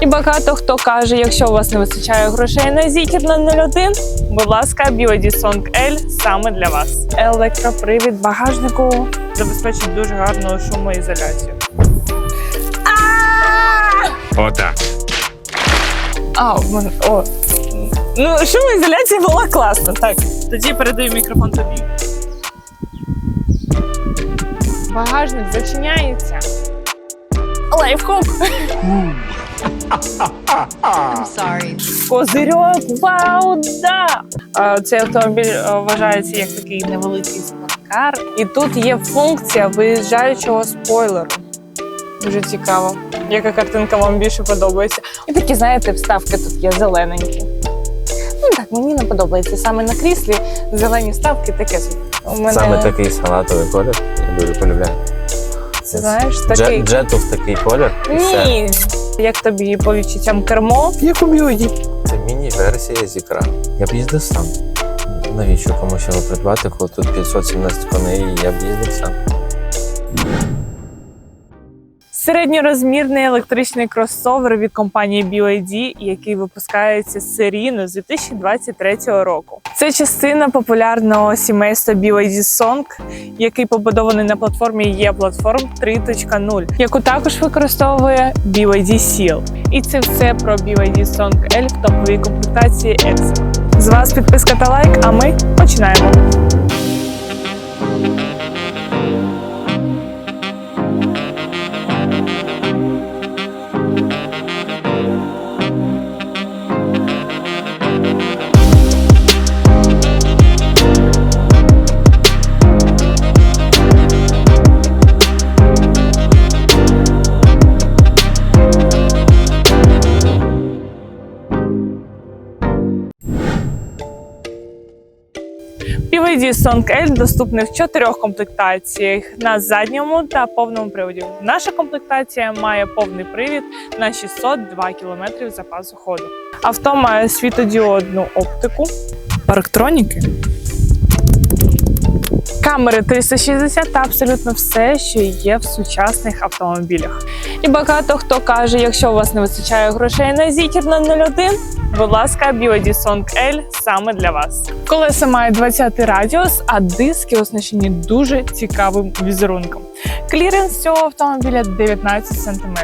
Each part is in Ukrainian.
І багато хто каже, якщо у вас не вистачає грошей на зітір на 01, будь ласка, BYD Song L саме для вас. Електропривід багажнику забезпечить дуже гарну шумоізоляцію. Отак. А, в мене о. Ну, шумоізоляція була класна. Так, тоді передаю мікрофон тобі. Багажник зачиняється. Лайфхак. I'm sorry. Козирьок, вау, да! А, Цей автомобіль е, вважається як такий невеликий спорткар. І тут є функція виїжджаючого спойлеру. Дуже цікаво. Яка картинка вам більше подобається? І такі, знаєте, вставки тут є зелененькі. Ну так, мені не подобається. Саме на кріслі зелені вставки таке. собі. У мене, Саме такий салатовий колір. Я дуже полюбляю. Знаєш, такий. Джету в такий колір. і все. Ні. Як тобі по відчуттям кермо? Як у BYD. Це міні-версія зікра. Я б їздив сам. Навіщо комусь його придбати, коли тут 517 коней, і я б їздив сам. Середньорозмірний електричний кросовер від компанії BYD, який випускається серійно з 2023 року. Це частина популярного сімейства BYD Song, який побудований на платформі E-Platform 3.0, яку також використовує BYD Seal. І це все про BYD Song L в топовій комплектації X. З вас підписка та лайк, а ми починаємо. BYD Song L доступний в чотирьох комплектаціях на задньому та повному приводі. Наша комплектація має повний привід на 602 км запасу ходу. Авто має світодіодну оптику, парктроніки, камери 360 та абсолютно все, що є в сучасних автомобілях. І багато хто каже, якщо у вас не вистачає грошей на зітір на 01, Будь ласка, BYD Song L саме для вас. Колеса мають 20 радіус, а диски оснащені дуже цікавим візерунком. Кліренс цього автомобіля 19 см.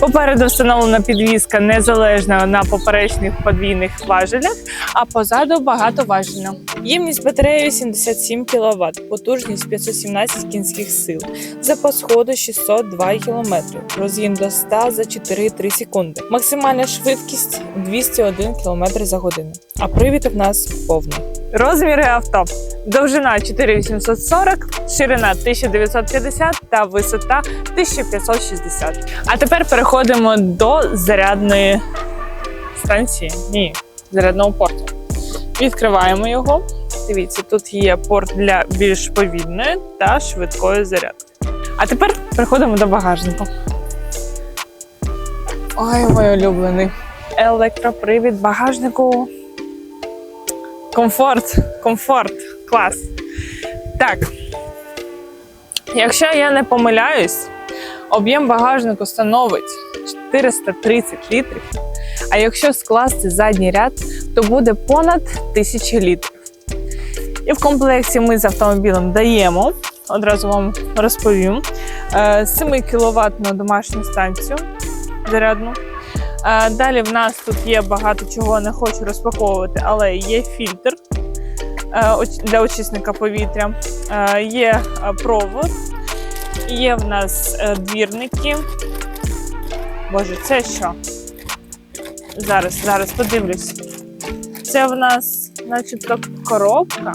Попереду встановлена підвізка незалежна на поперечних подвійних важелях, а позаду багатоважельна. Ємність батареї 77 кВт, потужність 517 кінських сил, запас ходу 602 км, розгін до 100 за 4,3 секунди. Максимальна швидкість 201 км за годину. А привід в нас повний. Розміри авто. Довжина 4840, ширина 1950 та висота 1560. А тепер переходимо до зарядної станції. Ні, зарядного порту. Відкриваємо його. Дивіться, тут є порт для більш повільної та швидкої зарядки. А тепер переходимо до багажника. Ой, мій улюблений. Електропривід багажнику. Комфорт, комфорт, клас. Так. Якщо я не помиляюсь, об'єм багажнику становить 430 літрів. А якщо скласти задній ряд, то буде понад 1000 літрів. І в комплекті ми з автомобілем даємо, одразу вам розповім, 7 кВт домашню станцію зарядну. Далі в нас тут є багато чого, не хочу розпаковувати, але є фільтр е, для очисника повітря, е, є е, провод, є в нас двірники. Боже, це що? Зараз, зараз подивлюсь. Це в нас, начебто, коробка.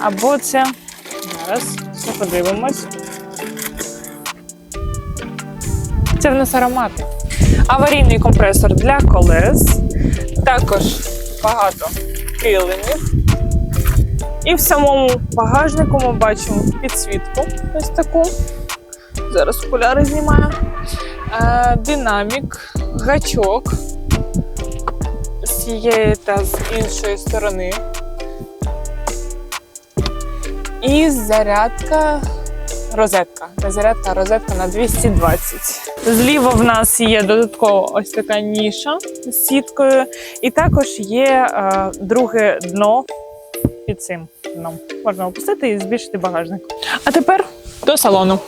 Або це. Зараз все подивимось. Це в нас аромати аварійний компресор для колес, також багато килимів. І в самому багажнику ми бачимо підсвітку ось таку. Зараз окуляри знімаю. Е, динамік, гачок з цієї та з іншої сторони. І зарядка розетка. Не зарядка, а розетка на 220. Зліва в нас є додатково ось така ніша з сіткою, і також є е, друге дно під цим дном. Можна опустити і збільшити багажник. А тепер до салону.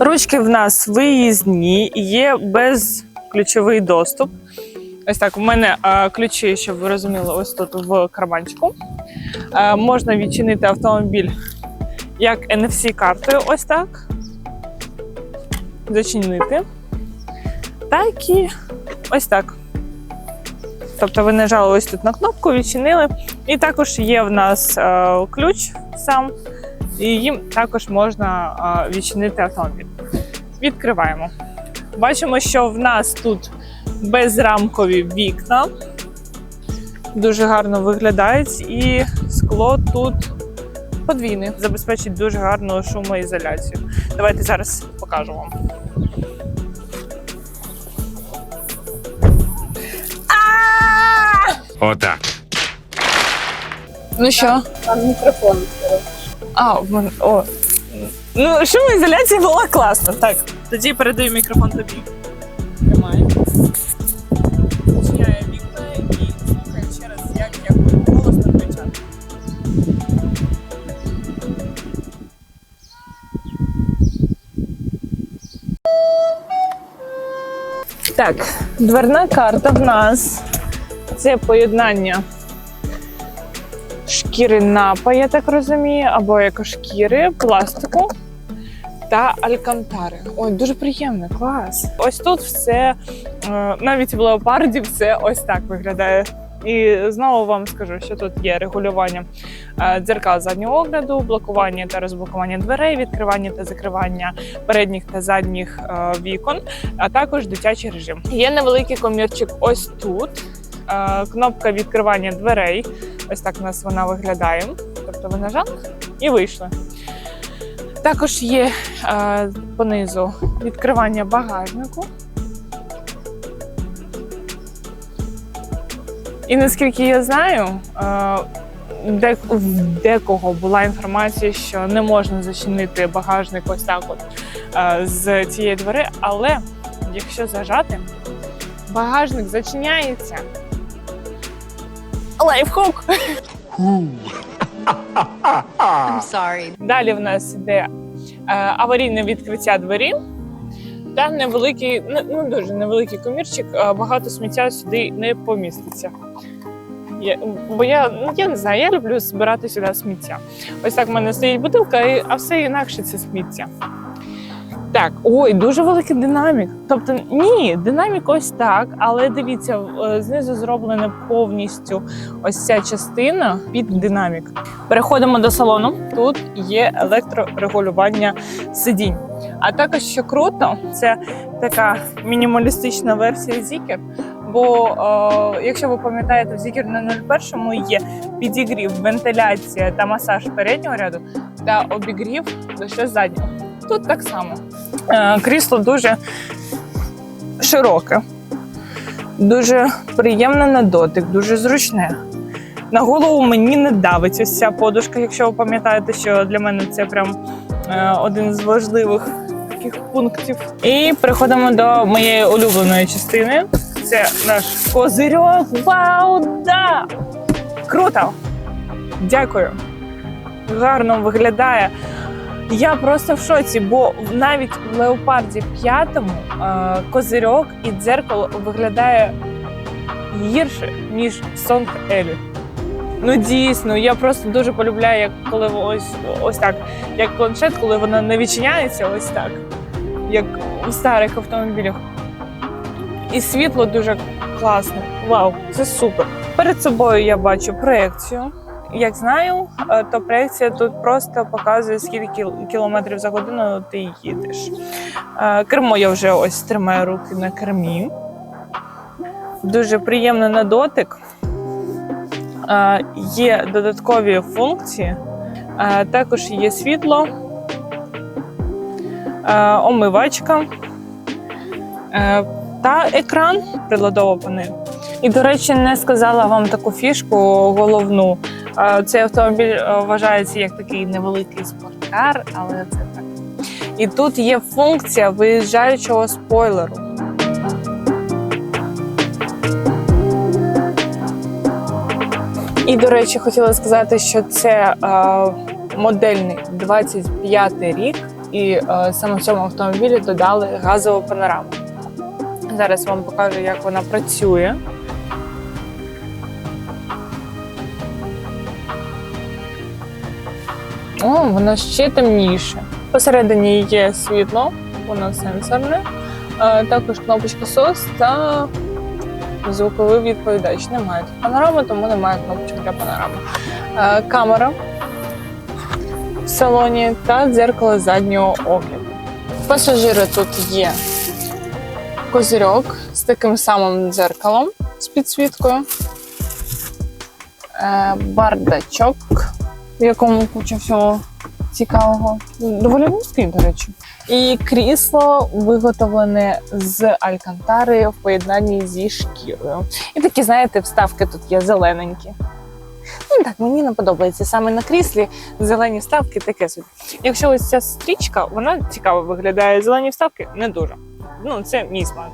Ручки в нас виїзні, є безключовий доступ. Ось так, у мене е, ключі, щоб ви розуміли, ось тут в карманчику. Е, можна відчинити автомобіль як NFC-картою, ось так. Зачинити. Так і ось так. Тобто ви нажали ось тут на кнопку, відчинили. І також є в нас е, ключ сам, і їм також можна е, відчинити автомобіль. Відкриваємо. Бачимо, що в нас тут безрамкові вікна. Дуже гарно виглядають, і скло тут подвійне, забезпечить дуже гарну шумоізоляцію. Давайте зараз покажу вам. Отак. Ну що? Там мікрофон. А, в мене- о. Ну, шумоізоляція була класна. Так, тоді передаю мікрофон тобі. Так, дверна карта в нас. Це поєднання шкіри напа, я так розумію, або екошкіри, пластику та алькантари. Ой, дуже приємно, клас. Ось тут все, е, навіть в леопарді, все ось так виглядає. І знову вам скажу, що тут є регулювання е, дзеркал заднього огляду, блокування та розблокування дверей, відкривання та закривання передніх та задніх е, вікон, а також дитячий режим. Є невеликий комірчик ось тут. Е, Кнопка відкривання дверей. Ось так у нас вона виглядає. Тобто ви нажали і вийшли. Також є понизу відкривання багажнику. І наскільки я знаю, е, де, в декого була інформація, що не можна зачинити багажник ось так от е, з цієї двери, але якщо зажати, багажник зачиняється. Лайфхак! I'm sorry. Далі в нас іде е, аварійне відкриття двері та невеликий, ну, дуже невеликий комірчик. Багато сміття сюди не поміститься. Я, бо я, ну, я не знаю, я люблю збирати сюди сміття. Ось так в мене стоїть бутилка, а все інакше це сміття. Так, ой, дуже великий динамік. Тобто, ні, динамік ось так, але дивіться, е, знизу зроблена повністю ось ця частина під динамік. Переходимо до салону. Тут є електрорегулювання сидінь. А також що круто, це така мінімалістична версія Zikr. Бо е, якщо ви пам'ятаєте, в Zikr на 01 є підігрів, вентиляція та масаж переднього ряду та обігрів лише заднього. Тут так само. Е, крісло дуже широке, дуже приємне на дотик, дуже зручне. На голову мені не давить ось ця подушка, якщо ви пам'ятаєте, що для мене це прям е, один з важливих таких пунктів. І переходимо до моєї улюбленої частини. Це наш козирьок. Вау, да! Круто! Дякую. Гарно виглядає. Я просто в шоці, бо навіть в леопарді п'ятому е, козирьок і дзеркало виглядає гірше, ніж Сонг Елі. Ну дійсно, я просто дуже полюбляю, як коли ось ось так, як планшет, коли вона не відчиняється, ось так, як у старих автомобілях. І світло дуже класне. Вау, це супер. Перед собою я бачу проекцію. Як знаю, е, то проекція тут просто показує, скільки кіл- кілометрів за годину ти їдеш. Е, Кермо я вже ось тримаю руки на кермі. Дуже приємно на дотик. Е, Є додаткові функції, також є світло, омивачка та екран приладова панель. І, до речі, не сказала вам таку фішку головну. Цей автомобіль е, вважається як такий невеликий спорт. кар, але це так. І тут є функція виїжджаючого спойлеру. І, до речі, хотіла сказати, що це е, модельний 25 рік, і е, саме в цьому автомобілі додали газову панораму. Зараз вам покажу, як вона працює. О, воно ще темніше. Посередині є світло, воно сенсорне. Е, Також кнопочка SOS та звуковий відповідач. Немає тут панорами, тому немає кнопочок для панорами. Е, Камера в салоні та дзеркало заднього огляду. Пасажири тут є козирьок з таким самим дзеркалом з підсвіткою. Е, Бардачок, в якому куча всього цікавого. Доволі вузький, до речі. І крісло виготовлене з алькантари в поєднанні зі шкірою. І такі, знаєте, вставки тут є зелененькі. Ну так, мені не подобається. Саме на кріслі зелені вставки таке собі. Якщо ось ця стрічка, вона цікаво виглядає. Зелені вставки не дуже. Ну, це мій смак.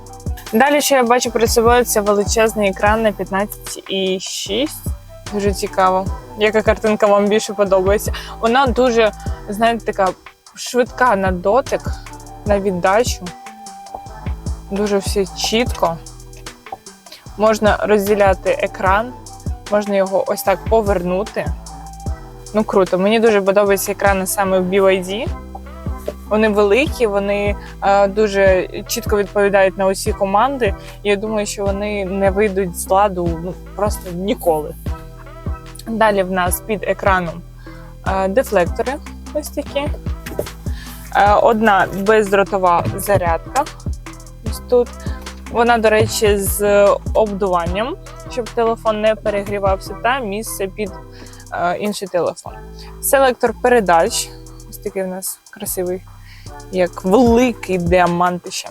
Далі, що я бачу перед собою, це величезний екран на 15,6. Дуже цікаво. Яка картинка вам більше подобається? Вона дуже, знаєте, така швидка на дотик, на віддачу. Дуже все чітко. Можна розділяти екран, можна його ось так повернути. Ну круто. Мені дуже подобаються екрани саме в BYD. Вони великі, вони е, дуже чітко відповідають на усі команди. І я думаю, що вони не вийдуть з ладу ну, просто ніколи. Далі в нас під екраном е, дефлектори ось такі. Е, Одна бездротова зарядка. Ось тут. Вона, до речі, з обдуванням, щоб телефон не перегрівався, та місце під е, інший телефон. Селектор передач. Ось такий у нас красивий, як великий діамантище.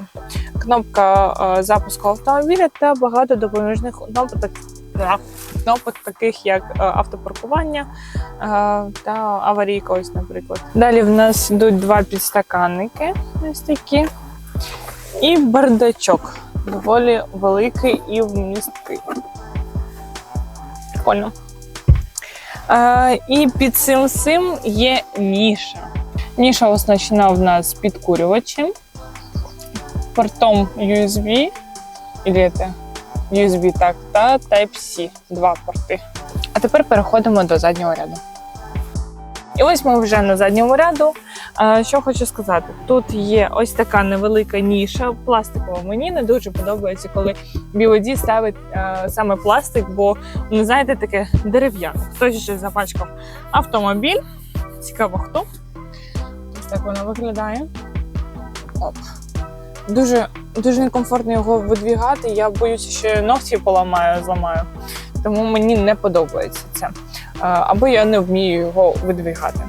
Кнопка запуску автомобіля та багато допоміжних кнопок, так- кнопок, таких як е, автопаркування е, та аварійка, ось, наприклад. Далі в нас йдуть два підстаканники, ось такі, і бардачок. Доволі великий і вмісткий. Прикольно. Е, і під цим всім є ніша. Ніша оснащена в нас підкурювачем, портом USB, це USB так, та Type-C, два порти. А тепер переходимо до заднього ряду. І ось ми вже на задньому ряду. Що хочу сказати, тут є ось така невелика ніша пластикова. Мені не дуже подобається, коли BYD ставить саме пластик, бо ну знаєте, таке дерев'яне. Хтось ще запачкав автомобіль. Цікаво, хто. Ось так воно виглядає. Оп. Дуже, дуже некомфортно його видвігати. Я боюся, що ногті поламаю, зламаю. Тому мені не подобається це. Або я не вмію його видвігати.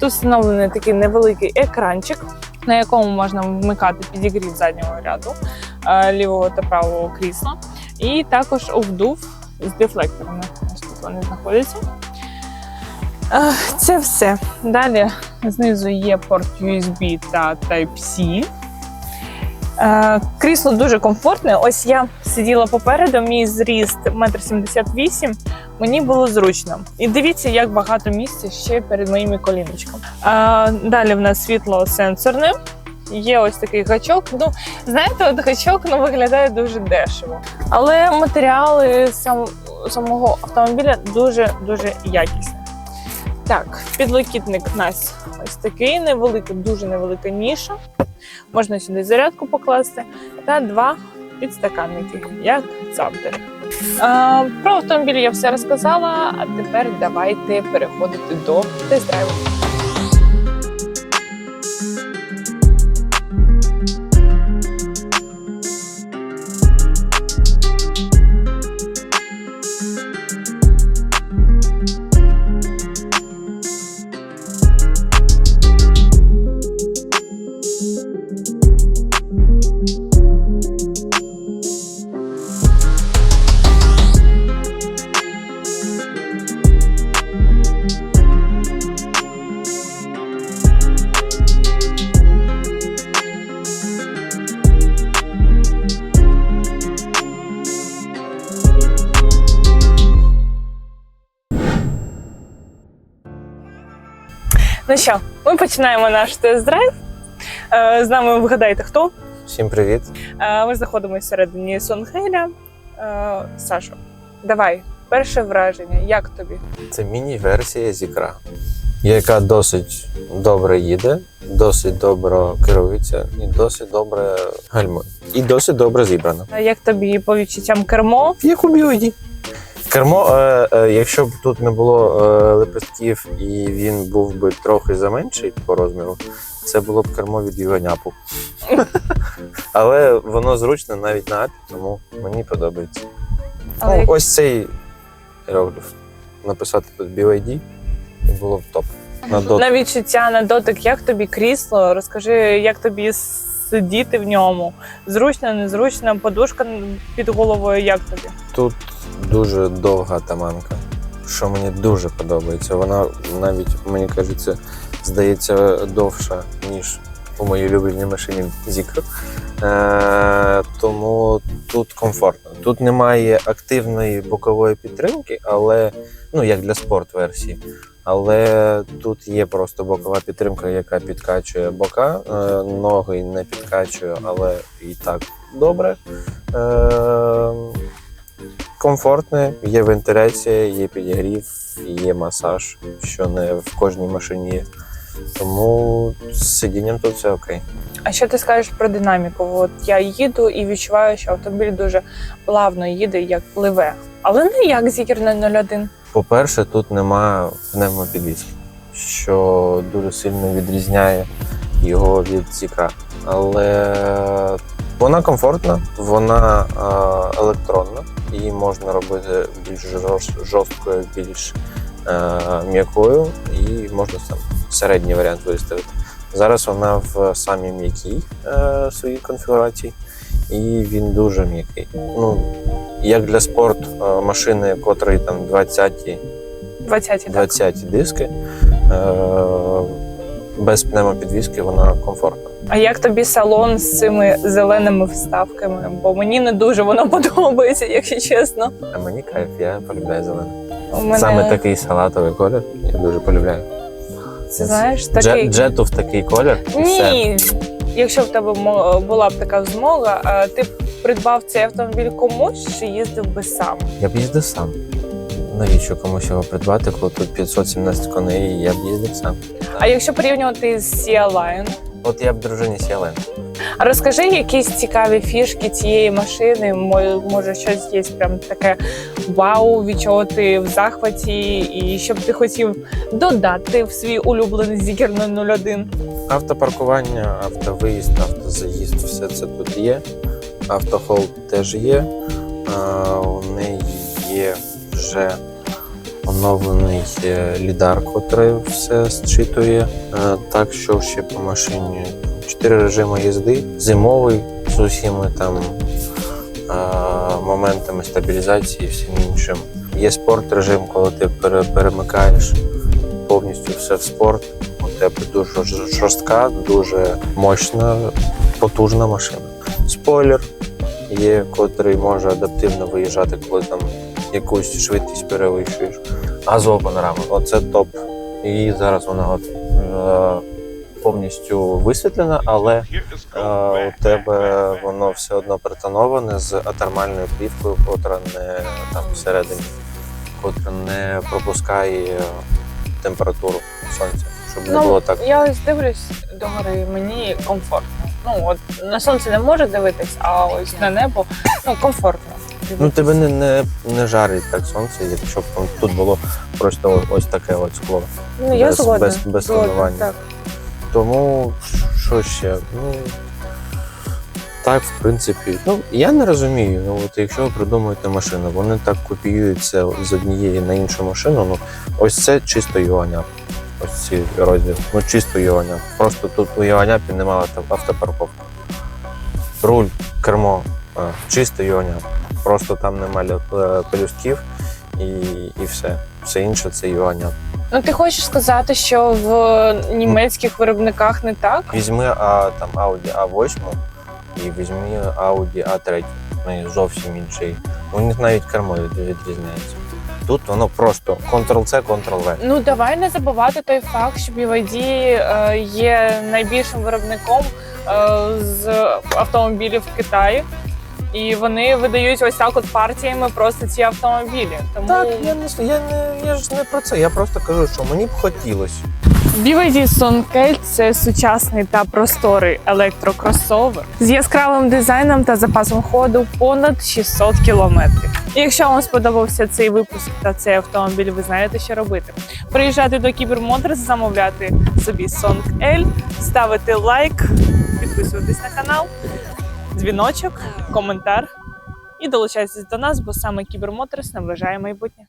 Тут встановлений такий невеликий екранчик, на якому можна вмикати підігрів заднього ряду лівого та правого крісла. І також обдув з дефлекторами. Тут вони знаходяться. Це все. Далі знизу є порт USB та Type-C. Е, Крісло дуже комфортне. Ось я сиділа попереду, мій зріст 1,78 м. Мені було зручно. І дивіться, як багато місця ще перед моїми коліночками. Е, Далі в нас світло сенсорне. Є ось такий гачок. Ну, знаєте, от гачок ну, виглядає дуже дешево. Але матеріали сам, самого автомобіля дуже дуже якісні. Так, підлокітник у нас ось такий невеликий, дуже невелика ніша. Можна сюди зарядку покласти та два підстаканники, як завжди. Про автомобіль я все розказала, а тепер давайте переходити до тест-драйву. Ну що, ми починаємо наш тест-драйв. Е, З нами вгадайте хто. Всім привіт. Е, Ми знаходимося всередині Сонгеля. Е, Сашо, давай, перше враження, як тобі? Це міні-версія Зікра, яка досить добре їде, досить добре керується і досить добре гальмує. І досить добре зібрана. А Як тобі по відчуттям кермо? Як у BYD. Кермо, е, е, якщо б тут не було е, лепестків і він був би трохи заменший по розміру, це було б кермо від Юганяпу. Але воно зручне навіть на апі, тому мені подобається. Але Ну, як- ось цей іерогліф. Написати тут BYD і було б топ. На дот. на відчуття на дотик, як тобі крісло? Розкажи, як тобі сидіти в ньому? Зручно, незручно, подушка під головою, як тобі? Тут дуже довга таманка, що мені дуже подобається. Вона навіть, мені кажеться, здається довша, ніж у моїй улюбленій машині Zikr. Е, тому тут комфортно. Тут немає активної бокової підтримки, але ну як для спорт-версії. Але тут є просто бокова підтримка, яка підкачує бока. Е, ноги не підкачує, але і так добре. Е, комфортне, є вентиляція, є підігрів, є масаж, що не в кожній машині є. Тому з сидінням тут все окей. А що ти скажеш про динаміку? От я їду і відчуваю, що автомобіль дуже плавно їде, як пливе. Але не як зікер на 01. По-перше, тут немає пневмопідвіски, що дуже сильно відрізняє його від Зікра. Але вона комфортна, вона е, електронна, її можна робити більш жорст- жорсткою, більш е, м'якою, і можна там середній варіант виставити. Зараз вона в самій м'якій е, своїй конфігурації, і він дуже м'який. Ну, як для спорт е, машини, котрі там 20 20 так. 20 диски. Е, без пневмопідвіски вона комфортна. А як тобі салон з цими зеленими вставками? Бо мені не дуже воно подобається, якщо чесно. А мені кайф, я полюбляю зелений. Мене Саме такий салатовий колір. Я дуже полюбляю. Це знаєш такий. джету в такий колір. і все. Ні, якщо в тебе була б така змога, ти б придбав цей автомобіль комусь чи їздив би сам? Я б їздив сам. Навіщо комусь його придбати, коли тут 517 коней, і я б їздив сам. А якщо порівнювати з Sea Lion, От я б дружині сіяли. А розкажи якісь цікаві фішки цієї машини. Мо- Може, щось є прям таке вау, від чого ти в захваті, і що б ти хотів додати в свій улюблений зікер 01. Автопаркування, автовиїзд, автозаїзд, все це тут є. Автохолд теж є. У неї є вже оновлений е, лідар, котрий все зчитує. Так що ще по машині чотири режими їзди, зимовий з усіма там моментами стабілізації і всім іншим. Є спорт режим, коли ти пере- перемикаєш повністю все в спорт. У тебе дуже жорстка, дуже мощна, потужна машина. Спойлер є, котрий може адаптивно виїжджати, коли там якусь швидкість перевищуєш. Газова панорама оце топ. І зараз вона от, е, повністю висвітлена, але е, у тебе воно все одно притоноване з атермальною плівкою, котра не там всередині, котра не пропускає температуру сонця, щоб не було так. я ось дивлюсь догори, мені комфортно. Ну от на сонце не можу дивитись, а ось на небо ну комфортно. Ну тебе не, не, не жарить так сонце, якщо б там тут було просто ось таке от скло. ну я без- згодна. без- без Згодна. Так. Тому що ще? Ну так, в принципі, ну я не розумію. Ну от якщо ви придумуєте машину, вони так копіюються з однієї на іншу машину. Ну ось це чисто юаня. Ось ці розділ. Ну чисто юаня. Просто тут у юаняпі немає авто- автопарковки. Руль, кермо, чисто юаня. Просто там немає е, пелюстків і, і все. Все інше це юаня. Ну ти хочеш сказати, що в німецьких виробниках не так? Візьми а, там Audi A8 і візьми Audi A3. Вони зовсім інший. У них навіть кермо від- відрізняється. Тут воно просто Ctrl-C, Ctrl-V. Ну давай не забувати той факт, що BYD е, є найбільшим виробником е, з автомобілів в Китаї. І вони видають ось так от партіями просто ці автомобілі. Тому Так, я не я не я ж не про це. Я просто кажу, що мені б хотілося. BYD Sonkel – це сучасний та просторий електрокросовер з яскравим дизайном та запасом ходу понад 600 кілометрів. І якщо вам сподобався цей випуск та цей автомобіль, ви знаєте, що робити. Приїжджати до Кібермоторс, замовляти собі Song L, ставити лайк, підписуватись на канал, дзвіночок, коментар і долучайтесь до нас, бо саме кібермоторс наближає майбутнє.